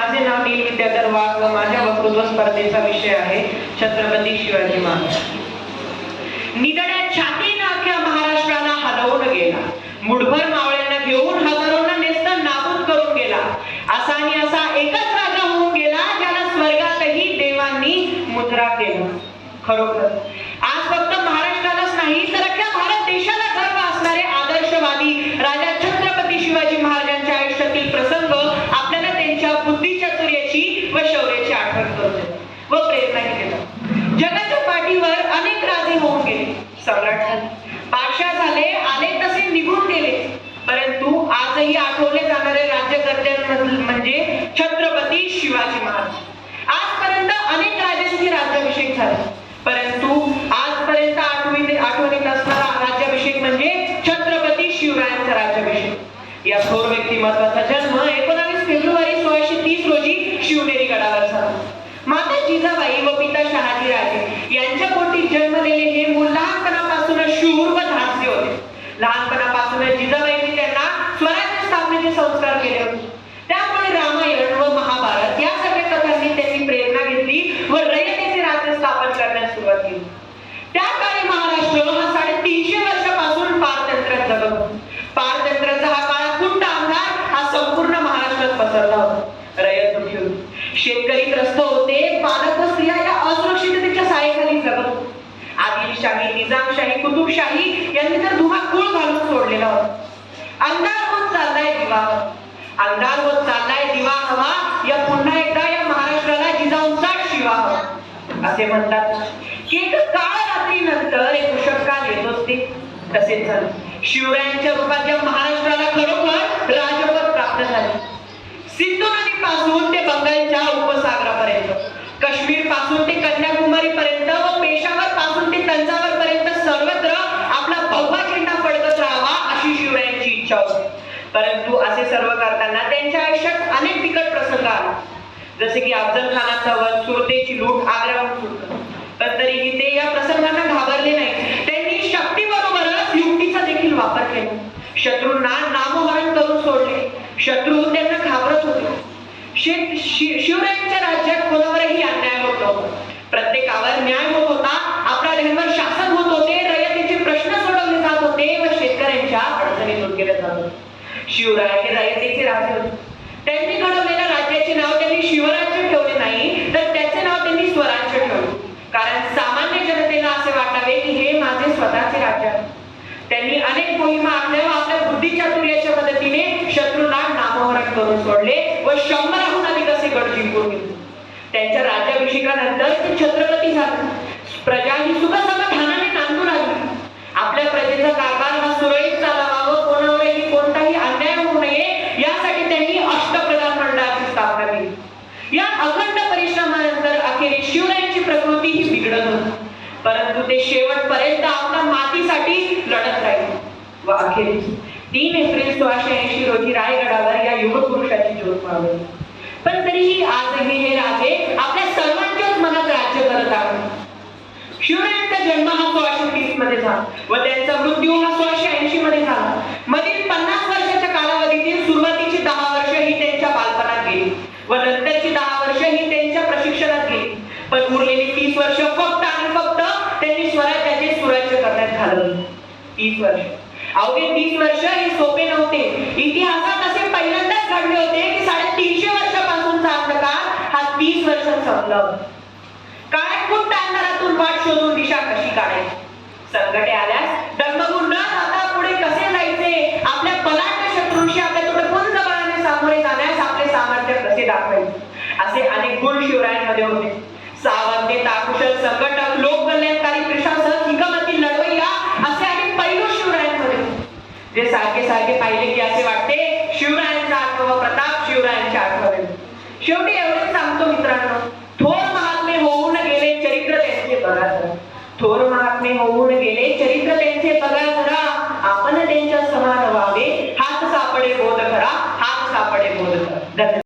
माझे नाव नील विद्याधर वाघ व माझ्या वक्तृत्व स्पर्धेचा विषय आहे छत्रपती शिवाजी महाराज. निधड्या छातीनं अख्ख्या महाराष्ट्राला हलवून गेला. मुठभर मावळ्यांना घेऊन हजारोंना नेस्त नाबूद करून गेला. असा आणि असा एकच राजा होऊन गेला ज्याला स्वर्गातही देवांनी मुद्रा केला. खरोखर. आज फक्त महाराष्ट्रालाच नाही तर अख्ख्या भारत देशाला गर्व असणारे आदर्शवादी राजा छत्रपती शिवाजी महाराजांच्या आयुष्यातील प्रसंग आपल्याला त्यांच्या बुद्धिचातुर्याची व शौर्याची आठवण करून देतात व प्रेरणाही देतात जगाच्या पाठीवर अनेक राजे होऊन गेले सम्राट झाले बादशाह झाले आले तसे निघून गेले परंतु आजही आठवले जाणारे राज्यकर्त्यांमधील म्हणजे छत्रपती शिवाजी महाराज आजपर्यंत अनेक राजांची राज्याभिषेक झाला परंतु आजपर्यंत आठवणीत आठवणीत असणारा राज्याभिषेक म्हणजे छत्रपती शिवरायांचा राज्याभिषेक या थोर व्यक्तिमत्वाचा जन्म एकोणावीस फेब्रुवारी सोळाशे तीस रोजी शिवनेरी गडावर झाला. माता जिजाबाई व पिता शहाजी राजे यांच्या पोटी जन्मलेले हे मूल लहानपणापासूनच शूर व धाडसी होते. लहानपणापासूनच जिजाबाईंनी त्यांना स्वराज्य स्थापनेचे संस्कार केले होते. त्यामुळे रामायण व महाभारत या सगळ्या कथांनी त्यांनी प्रेरणा घेतली व रयतेचे राज्य स्थापन करण्यास सुरुवात केली. त्या काळी महाराष्ट्र हा साडेतीनशे वर्षापासून पारतंत्र्यात जगत होता पारतंत्र्याचा हा काळाकुंड अंधार हा संपूर्ण महाराष्ट्रात पसरला होता रयत दुखी होती शेतकरी त्रस्त होते बालक व स्त्रिया या असुरक्षिततेच्या सायेखाली जगत होते आदिलशाही निजामशाही यांनी तर धुमाकूळ घालून सोडलेला होता. अंधार होत चाललाय दिवा. अंधार होत चाललाय दिवा हवा. या पुन्हा एकदा या महाराष्ट्राला जिजाऊंचा शिवा असे म्हणतात. की एक काळ रात्री नंतर एक उषक्काल येतोच ते तसेच झालं. शिवरायांच्या रूपात या महाराष्ट्राला सर्व करताना त्यांच्या आयुष्यात अनेक बिकट प्रसंग आला. जसे की अफजल खानाचा वध सुरतेची लूट आग्राहून पण तरीही ते या प्रसंगांना घाबरले नाही त्यांनी शक्तीबरोबरच युक्तीचा देखील वापर केला. शत्रूंना नामोहरण करून सोडले. शत्रू त्यांना घाबरत होते. शिवरायांच्या राज्यात कोणावरही अन्याय होत प्रत्येकावर न्याय होत होता. आपल्या लेहवर शासन होत होते. रयतेचे प्रश्न सोडवले जात होते व शेतकऱ्यांच्या अडचणी दूर केल्या जात होत्या शिवराय हे रयतेचे राजे होते. त्यांनी घडवलेल्या राज्याचे नाव त्यांनी शिवराज्य ठेवले नाही तर त्याचे नाव त्यांनी स्वराज्य ठेवले. कारण सामान्य जनतेला असे वाटावे की हे माझे स्वतःचे राज्य आहे. त्यांनी अनेक मोहिमा आखल्या व आपल्या बुद्धिचातुर्याच्या मदतीने शत्रूला नामोहरण करून सोडले व शंभराहून अधिक असे गड जिंकून घेतले. त्यांच्या राज्याभिषेकानंतर ते छत्रपती झाले. प्रजा ही सुख नांद या अखंड परिश्रमानंतर अखेरीस शिवरायांची प्रकृती ही बिघडत होती. परंतु ते शेवटपर्यंत आपल्या मातीसाठी लढत राहिले. व अखेरीस तीन एप्रिल सोळाशे ऐंशी रोजी रायगडावर या युग पुरुषाची ज्योत मावली. पण तरीही आजही हे राजे आपल्या सर्वांच्याच मनात राज्य करत आहेत. शिवरायांचा जन्म हा सोळाशे तीसमध्ये झाला. व त्यांचा मृत्यू हा सोळाशे ऐंशी मध्ये झाला. मधील पन्नास वर्षाच्या कालावधीतील करण्यात घालवली तीस वर्ष. अवघे तीस वर्ष हे सोपे नव्हते. इतिहासात असे पहिल्यांदाच घडले होते की साडेतीनशे वर्षापासूनचा हा प्रकार हा तीस वर्षात संपला काय काळ्याकुट्ट अंधारातून वाट शोधून दिशा कशी काढायची? संकटे आल्यास डगमगून न पुढे कसे जायचे? आपल्या बलाढ्य शत्रूंशी आपल्या तुटपुंज बळाने सामोरे जाण्यास आपले सामर्थ्य कसे दाखवायचे? असे अनेक गुण शिवरायांमध्ये होते. सावंत ताकुशल संघटक जे सारखे सारखे पाहिले की असे वाटते शिवरायांचा आठव प्रताप शिवरायांच्या आठवण शेवटी एवढेच सांगतो मित्रांनो थोर महात्मे होऊन गेले चरित्र त्यांचे बघा थोर महात्मे होऊन गेले चरित्र त्यांचे बघा खरा आपण त्यांच्या समान व्हावे. हात सापडे बोध खरा हात सापडे बोध करा.